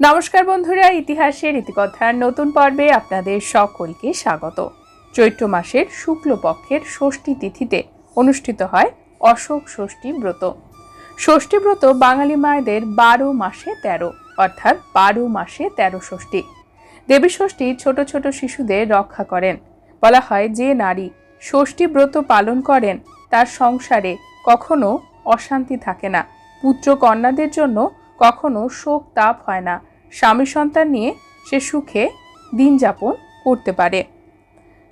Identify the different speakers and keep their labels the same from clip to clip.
Speaker 1: নমস্কার বন্ধুরা, ইতিহাসের ইতিকথার নতুন পর্বে আপনাদের সকলকে স্বাগত। চৈত্র মাসের শুক্লপক্ষের ষষ্ঠী তিথিতে অনুষ্ঠিত হয় অশোক ষষ্ঠী ব্রত। ষষ্ঠী ব্রত বাঙালি মায়েদের বারো মাসে তেরো, অর্থাৎ বারো মাসে তেরো ষষ্ঠী। দেবী ষষ্ঠী ছোট ছোট শিশুদের রক্ষা করেন। বলা হয় যে নারী ষষ্ঠী ব্রত পালন করেন, তার সংসারে কখনো অশান্তি থাকে না। পুত্র কন্যাদের জন্য কখনো শোক তাপ হয় না। স্বামী সন্তান নিয়ে সে সুখে দিন যাপন করতে পারে।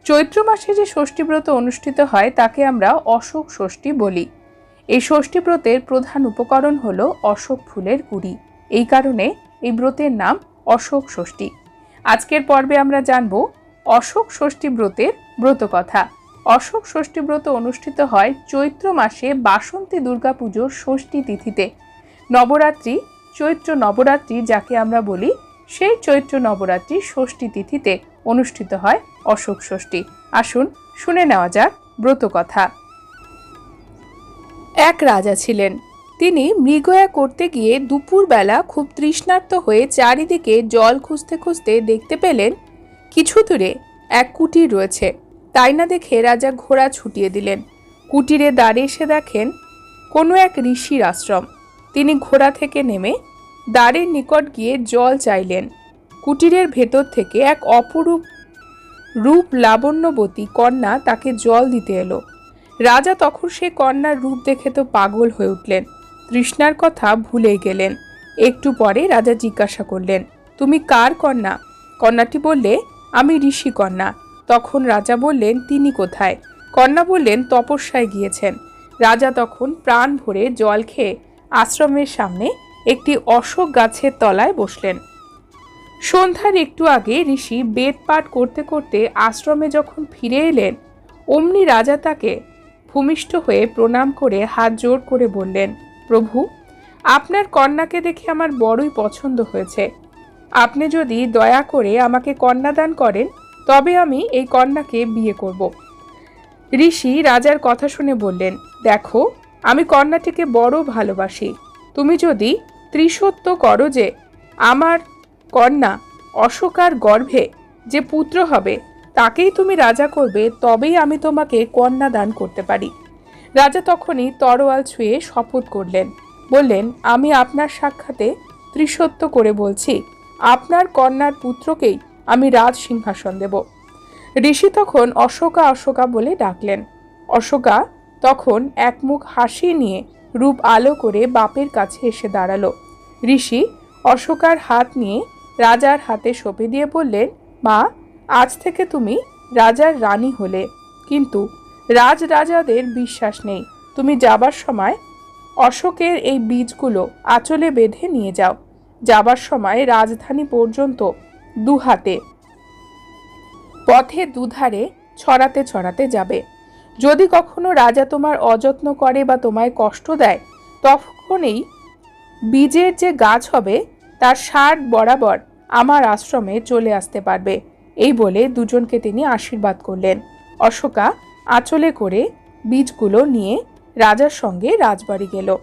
Speaker 1: চৈত্র মাসে যে ষষ্ঠী ব্রত অনুষ্ঠিত হয়, তাকে আমরা অশোক ষষ্ঠী বলি। এই ষষ্ঠী ব্রতের প্রধান উপকরণ হল অশোক ফুলের কুড়ি এই কারণে এই ব্রতের নাম অশোক ষষ্ঠী। আজকের পর্বে আমরা জানব অশোক ষষ্ঠী ব্রতের ব্রত কথা। অশোক ষষ্ঠী ব্রত অনুষ্ঠিত হয় চৈত্র মাসে বাসন্তী দুর্গাপুজোর ষষ্ঠী তিথিতে। নবরাত্রি চৈত্র নবরাত্রি যাকে আমরা বলি, সেই চৈত্র নবরাত্রি ষষ্ঠী তিথিতে অনুষ্ঠিত হয় অশোক ষষ্ঠী। আসুন শুনে নেওয়া যাক ব্রত কথা। এক রাজা ছিলেন। তিনি মৃগয়া করতে গিয়ে দুপুরবেলা খুব তৃষ্ণার্ত হয়ে চারিদিকে জল খুঁজতে খুঁজতে দেখতে পেলেন, কিছু দূরে এক কুটির রয়েছে। তাই না দেখে রাজা ঘোড়া ছুটিয়ে দিলেন। কুটিরে দাঁড়িয়ে এসে দেখেন, কোনো এক ঋষির আশ্রম। তিনি ঘোড়া থেকে নেমে দ্বারের নিকট গিয়ে জল চাইলেন। কুটিরের ভেতর থেকে এক অপরূপ রূপ লাবণ্যবতী কন্যা তাকে জল দিতে এলো। রাজা তখন সে কন্যার রূপ দেখে তো পাগল হয়ে উঠলেন। তৃষ্ণার কথা ভুলে গেলেন। একটু পরে রাজা জিজ্ঞাসা করলেন, তুমি কার কন্যা? কন্যাটি বললে, আমি ঋষি কন্যা। তখন রাজা বললেন, তিনি কোথায়? কন্যা বললেন, তপস্যায় গিয়েছেন। রাজা তখন প্রাণ ভরে জল খেয়ে আশ্রমের সামনে একটি অশোক গাছের তলায় বসলেন। সন্ধ্যার একটু আগে ঋষি বেদ পাঠ করতে করতে আশ্রমে যখন ফিরে এলেন, অমনি রাজা তাকে ভূমিষ্ঠ হয়ে প্রণাম করে হাত জোর করে বললেন, প্রভু, আপনার কন্যাকে দেখে আমার বড়ই পছন্দ হয়েছে। আপনি যদি দয়া করে আমাকে কন্যাদান করেন, তবে আমি এই কন্যাকে বিয়ে করব। ঋষি রাজার কথা শুনে বললেন, দেখো আমি কন্যাটিকে বড় ভালোবাসি। তুমি যদি ত্রিসত্য করো যে আমার কন্যা অশোকার গর্ভে যে পুত্র হবে, তাকেই তুমি রাজা করবে, তবেই আমি তোমাকে কন্যা দান করতে পারি। রাজা তখনই তরোয়াল ছুঁয়ে শপথ করলেন। বললেন, আমি আপনার সাক্ষাতে ত্রিসত্য করে বলছি, আপনার কন্যার পুত্রকেই আমি রাজ সিংহাসন দেব। ঋষি তখন অশোকা অশোকা বলে ডাকলেন। অশোকা তখন একমুখ হাসি নিয়ে রূপ আলো করে বাপের কাছে এসে দাঁড়াল। ঋষি অশোকার হাত নিয়ে রাজার হাতে সঁপে দিয়ে বললেন, মা, আজ থেকে তুমি রাজার রানী হলে। কিন্তু রাজ রাজাদের বিশ্বাস নেই। তুমি যাবার সময় অশোকের এই বীজগুলো আঁচলে বেঁধে নিয়ে যাও। যাবার সময় রাজধানী পর্যন্ত দু হাতে পথে দুধারে ছড়াতে ছড়াতে যাবে। যদি কখনো রাজা তোমার অযত্ন করে বা তোমায় কষ্ট দেয়, তখনই বীজের যে গাছ হবে, তার ষাট বরাবর আমার আশ্রমে চলে আসতে পারবে। এই বলে দুজনকে তিনি আশীর্বাদ করলেন। অশোকা আঁচলে করে বীজগুলো নিয়ে রাজার সঙ্গে রাজবাড়ি গেল।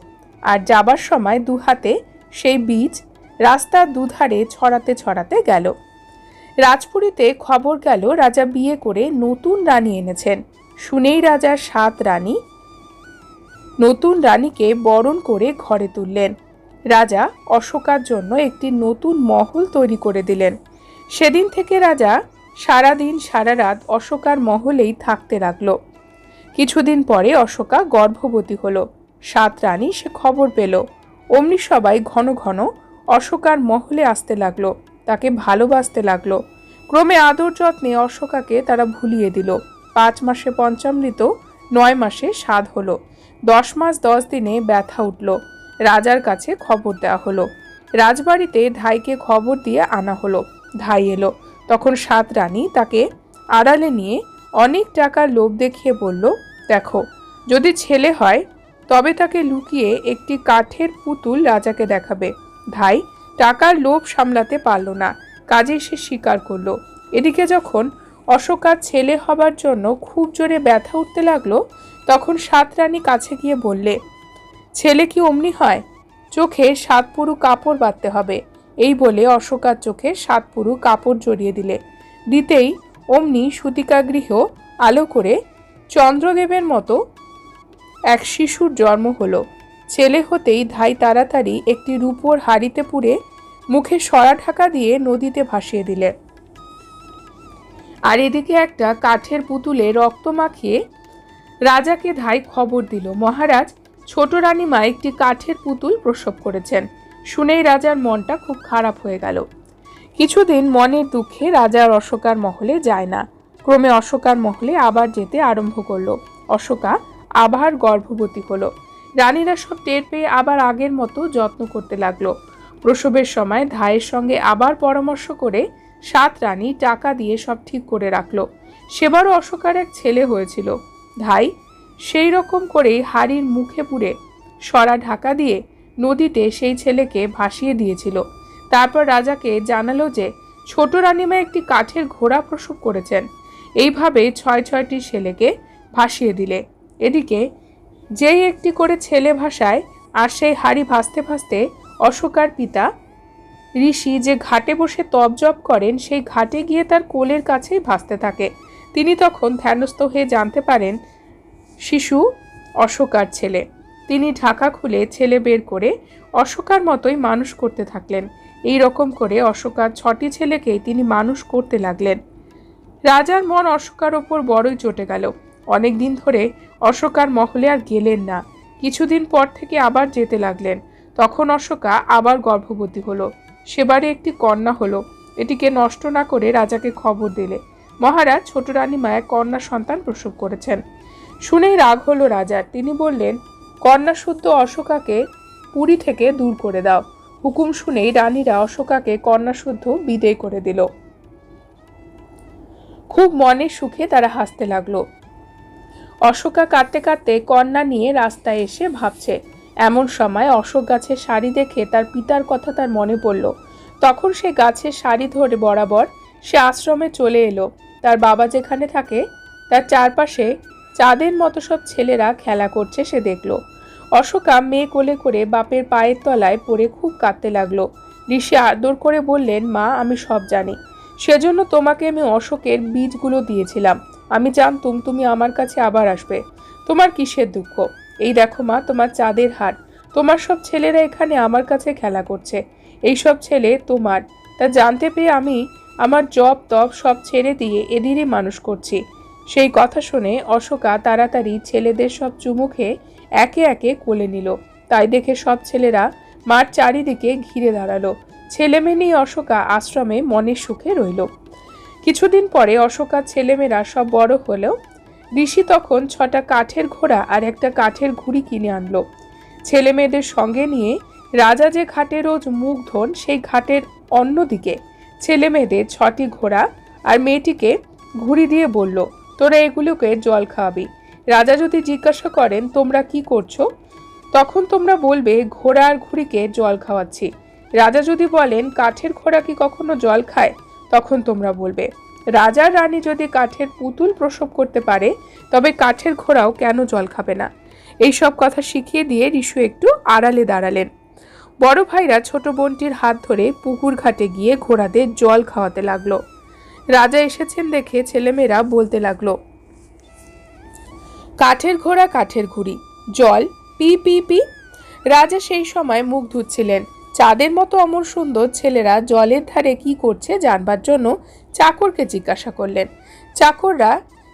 Speaker 1: আর যাবার সময় দুহাতে সেই বীজ রাস্তার দুধারে ছড়াতে ছড়াতে গেল। রাজপুরীতে খবর গেল, রাজা বিয়ে করে নতুন রানী এনেছেন। শুনেই রাজার সাত রানী নতুন রানীকে বরণ করে ঘরে তুললেন। রাজা অশোকার জন্য একটি নতুন মহল তৈরি করে দিলেন। সেদিন থেকে রাজা সারা দিন সারা রাত অশোকার মহলেই থাকতে লাগল। কিছুদিন পরে অশোকা গর্ভবতী হলো। সাত রানী সে খবর পেল। অমনি সবাই ঘন ঘন অশোকার মহলে আসতে লাগল। তাকে ভালোবাসতে লাগল। ক্রমে আদর যত্নে অশোকাকে তারা ভুলিয়ে দিল। পাঁচ মাসে পঞ্চামৃত, নয় মাসে স্বাদ হলো। দশ মাস দশ দিনে ব্যথা উঠল। রাজার কাছে খবর দেওয়া হলো। রাজবাড়িতে ধাইকে খবর দিয়ে আনা হলো। ধাই এলো। তখন সাত রানী তাকে আড়ালে নিয়ে অনেক টাকার লোভ দেখিয়ে বলল, দেখো, যদি ছেলে হয়, তবে তাকে লুকিয়ে একটি কাঠের পুতুল রাজাকে দেখাবে। ধাই টাকার লোভ সামলাতে পারল না। কাজে সে স্বীকার করল। এদিকে যখন অশোকার ছেলে হবার জন্য খুব জোরে ব্যথা উঠতে লাগল, তখন সাত রানী কাছে গিয়ে বললে, ছেলে কি অমনি হয়? চোখে সাত পুরু কাপড় বাঁধতে হবে। এই বলে অশোকার চোখে সাতপুরু কাপড় জড়িয়ে দিলে। দিতেই অমনি সুতিকাগৃহ আলো করে চন্দ্রদেবের মতো এক শিশুর জন্ম হলো। ছেলে হতেই ধাই তাড়াতাড়ি একটি রূপোর হাড়িতে পুড়ে মুখে সরা ঢাকা দিয়ে নদীতে ভাসিয়ে দিলে। আর এদিকে একটা কাঠের পুতুলে রক্ত মাখিয়ে রাজাকে ধাই খবর দিল। মহারাজ, ছোট রানীমা একটি কাঠের পুতুল প্রসব করেছেন। শুনেই রাজার মনটা খুব খারাপ হয়ে গেল। কিছুদিন মনের দুঃখে রাজার অশোকার মহলে যায় না। ক্রমে অশোকার মহলে আবার যেতে আরম্ভ করল। অশোকা আবার গর্ভবতী হলো। রানীরা সব টের পেয়ে আবার আগের মতো যত্ন করতে লাগল। প্রসবের সময় ধায়ের সঙ্গে আবার পরামর্শ করে সাত রানী টাকা দিয়ে সব ঠিক করে রাখল। সেবারও অশোকার এক ছেলে হয়েছিল। ধাই সেই রকম করেই হাড়ির মুখে পুড়ে সরা ঢাকা দিয়ে নদীতে সেই ছেলেকে ভাসিয়ে দিয়েছিল। তারপর রাজাকে জানালো যে, ছোট রানীমা একটি কাঠের ঘোড়া প্রসব করেছেন। এইভাবে ছয় ছয়টি ছেলেকে ভাসিয়ে দিলে। এদিকে যেই একটি করে ছেলে ভাসায়, আর সেই হাড়ি ভাসতে ভাসতে অশোকার পিতা ঋষি যে ঘাটে বসে তপ জপ করেন, সেই ঘাটে গিয়ে তার কোলের কাছেই ভাসতে থাকে। তিনি তখন ধ্যানস্থ হয়ে জানতে পারেন, শিশু অশোকার ছেলে। তিনি ঢাকা খুলে ছেলে বের করে অশোকার মতোই মানুষ করতে থাকলেন। এই রকম করে অশোকার ছটি ছেলেকেই তিনি মানুষ করতে লাগলেন। রাজার মন অশোকার ওপর বড়ই চটে গেল। অনেক দিন ধরে অশোকার মহলে আর গেলেন না। কিছুদিন পর থেকে আবার যেতে লাগলেন। তখন অশোকা আবার গর্ভবতী হলো। সেবারে একটি কন্যা হলো। এটিকে নষ্ট না করে রাজাকে খবর দিলে। মহারাজ ছোট রানী মায়া কন্যা সন্তান প্রসব করেছেন। শুনেই রাগ হলো রাজার। তিনি বললেন, কন্যা শুদ্ধ অশোকাকে পুরী থেকে দূর করে দাও। হুকুম শুনেই রানীরা অশোকাকে কন্যা শুদ্ধ বিদেয় করে দিল। খুব মনের সুখে তারা হাসতে লাগল। অশোকা কাঁদতে কাঁদতে কন্যা নিয়ে রাস্তায় এসে ভাবছে এমন সময় অশোক গাছের শাড়ি দেখে তার পিতার কথা তার মনে পড়ল। তখন সে গাছের শাড়ি ধরে বরাবর সে আশ্রমে চলে এলো। তার বাবা যেখানে থাকে, তার চারপাশে চাঁদের মতো সব ছেলেরা খেলা করছে সে দেখল। অশোকা মেয়ে কোলে করে বাপের পায়ের তলায় পড়ে খুব কাঁদতে লাগল। ঋষি আদর করে বললেন, মা, আমি সব জানি। সেজন্য তোমাকে আমি অশোকের বীজগুলো দিয়েছিলাম। আমি জানতুম তুমি আমার কাছে আবার আসবে। তোমার কিসের দুঃখ? এই দেখো মা, তোমার চাঁদের হাট। তোমার সব ছেলেরা এখানে আমার কাছে খেলা করছে। এই সব ছেলে তোমার। তা জানতে পেয়ে আমি আমার জব তপ সব ছেড়ে দিয়ে এদেরই মানুষ করছি। সেই কথা শুনে অশোকা তাড়াতাড়ি ছেলেদের সব চুমুখে একে একে কোলে নিল। তাই দেখে সব ছেলেরা মার চারিদিকে ঘিরে দাঁড়াল। ছেলেমেয়ে নিয়ে অশোকা আশ্রমে মনের সুখে রইল। কিছুদিন পরে অশোকার ছেলেমেয়েরা সব বড় হলেও ঋষি তখন ছটা কাঠের ঘোড়া আর একটা কাঠের ঘুড়ি কিনে আনলো। ছেলে মেয়েদের সঙ্গে নিয়ে রাজা যে ঘাটে রোজ মুখ ধন, সেই ঘাটের অন্যদিকে ছেলে মেয়েদের ছটি ঘোড়া আর মেয়েটিকে ঘুড়ি দিয়ে বলল, তোরা এগুলোকে জল খাওয়াবি। রাজা যদি জিজ্ঞাসা করেন, তোমরা কি করছ? তখন তোমরা বলবে, ঘোড়া আর ঘুড়িকে জল খাওয়াচ্ছি। রাজা যদি বলেন, কাঠের ঘোড়া কি কখনো জল খায়? তখন তোমরা বলবে রাজার রানী যদি কাঠের পুতুল প্রসব করতে পারে, তবে কাঠের ঘোড়াও কেন জল খাবে না? এই সব কথা শিখিয়ে দিয়ে ঋষু একটু আড়ালে দাঁড়ালেন। বড় ভাইরা ছোট বোনটির হাত ধরে পুকুর ঘাটে গিয়ে ঘোড়াদের জল খাওয়াতে লাগল। রাজা এসেছেন দেখে ছেলেমেয়েরা বলতে লাগল, কাঠের ঘোড়া কাঠের ঘুড়ি, জল, পি পি পি। রাজা সেই সময় মুখ ধুচ্ছিলেন। চাঁদের মতো অমর সুন্দর ছেলেরা জলের ধারে কি করছে জানবার জন্য চাকরকে জিজ্ঞাসা করলেন। চাকররা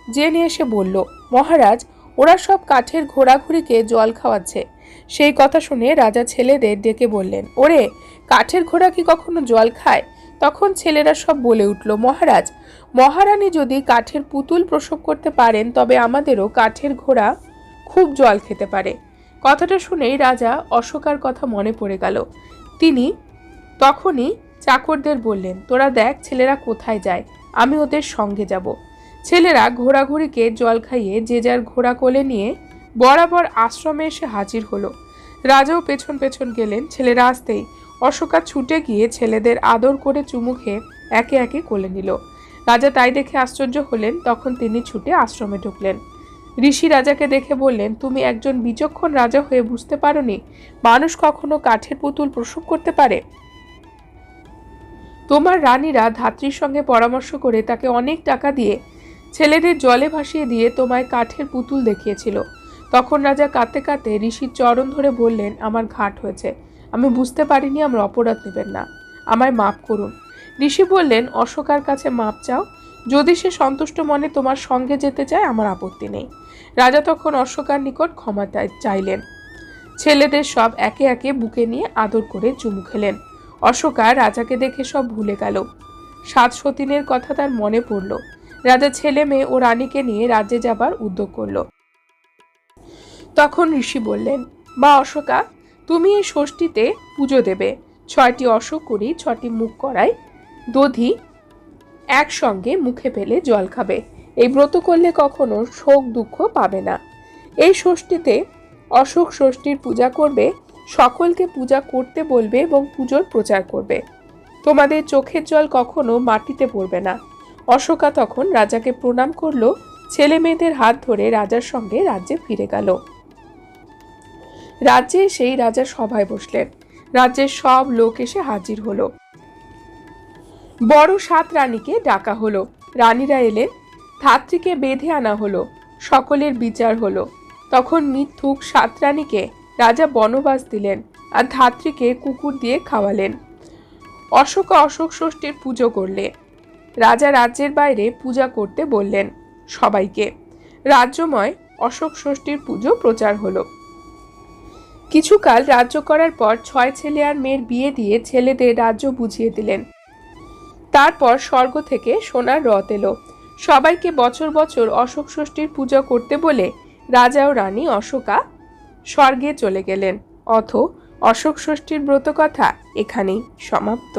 Speaker 1: জেনে এসে বলল, মহারাজ, ওরা সব কাঠের ঘোড়াঘুড়িকে জল খাওয়াচ্ছে। সেই কথা শুনে রাজা ছেলেদের ডেকে বললেন, ওরে, কাঠের ঘোড়া কি কখনো জল খায়? তখন ছেলেরা সব বলে উঠল, মহারাজ, মহারানী যদি কাঠের পুতুল প্রসব করতে পারেন, তবে আমাদেরও কাঠের ঘোড়া খুব জল খেতে পারে। কথাটা শুনেই রাজা অশোকার কথা মনে পড়ে গেল। তিনি তখনই চাকরদের বললেন, তোরা দেখ ছেলেরা কোথায় যায়, আমি ওদের সঙ্গে যাব। ছেলেরা ঘোড়াঘুড়িকে জল খাইয়ে যে যার ঘোড়া কোলে নিয়ে বরাবর আশ্রমে এসে হাজির হলো। রাজাও পেছন পেছন গেলেন, ছেলেরা আসতেই অশোকা ছুটে গিয়ে ছেলেদের আদর করে চুমুখে একে একে কোলে নিল। রাজা তাই দেখে আশ্চর্য হলেন, তখন তিনি ছুটে আশ্রমে ঢুকলেন। ঋষি রাজাকে দেখে বললেন, তুমি একজন বিচক্ষণ রাজা হয়ে বুঝতে পারোনি। মানুষ কখনো কাঠের পুতুল প্রসব করতে পারে। তোমার রানীরা ধাত্রীর সঙ্গে পরামর্শ করে তাকে অনেক টাকা দিয়ে, ছেলেদের জলে ভাসিয়ে দিয়ে তোমায় কাঠের পুতুল দেখিয়েছিল। তখন রাজা কাঁদতে কাঁদতে ঋষির চরণ ধরে বললেন, আমার ঘাট হয়েছে। আমি বুঝতে পারিনি, আমার অপরাধ নেবেন না। আমায় মাপ করুন। ঋষি বললেন, অশোকার কাছে মাপ চাও? যদি সে সন্তুষ্ট মনে তোমার সঙ্গে যেতে চায়, আমার আপত্তি নেই। রাজা তখন অশোকার নিকট ক্ষমা চাইলেন। ছেলেদের সব একে একে বুকে নিয়ে আদর করে চুমু খেলেন। অশোকা রাজাকে দেখে সব ভুলে গেল। সাত সতীনের কথা তার মনে পড়ল। রাজা ছেলে মেয়ে ও রানীকে নিয়ে রাজ্যে যাবার উদ্যোগ করল। তখন ঋষি বললেন, মা অশোকা, তুমি এই ষষ্ঠীতে পুজো দেবে। ছয়টি অশোক করি ছটি মুখ করায় দধি একসঙ্গে মুখে ফেলে জল খাবে। এই ব্রত করলে কখনো শোক দুঃখ পাবে না। এই ষষ্ঠীতে অশোক ষষ্ঠীর পূজা করবে, সকলকে পূজা করতে বলবে এবং পুজোর প্রচার করবে। তোমাদের চোখের জল কখনো মাটিতে পড়বে না। অশোকা তখন রাজাকে প্রণাম করল, ছেলে মেয়েদের হাত ধরে রাজার সঙ্গে রাজ্যে ফিরে গেল। রাজ্যে সেই রাজা সভায় বসলেন। রাজ্যের সব লোক এসে হাজির হলো। বড় সাত রানীকে ডাকা হলো। রানীরা এলেন, ধাত্রীকে বেঁধে আনা হলো, সকলের বিচার হলো। তখন মিথ্যুক সাত রানীকে রাজা বনবাস দিলেন আর ধাত্রীকে কুকুর দিয়ে খাওয়ালেন। অশোক অশোক ষষ্ঠীর পুজো করলে। রাজা রাজ্যের বাইরে পূজা করতে বললেন সবাইকে। রাজ্যময় অশোক ষষ্ঠীর পুজো প্রচার হলো। কিছুকাল রাজ্য করার পর ছয় ছেলে আর মেয়ের বিয়ে দিয়ে ছেলেদের রাজ্য বুঝিয়ে দিলেন। তারপর স্বর্গ থেকে সোনার রথ এলো। সবাইকে বছর বছর অশোক ষষ্ঠীর পূজা করতে বলে রাজা ও রানী অশোকা স্বর্গে চলে গেলেন। অথ অশোক ষষ্ঠীর ব্রত কথা এখানেই সমাপ্ত।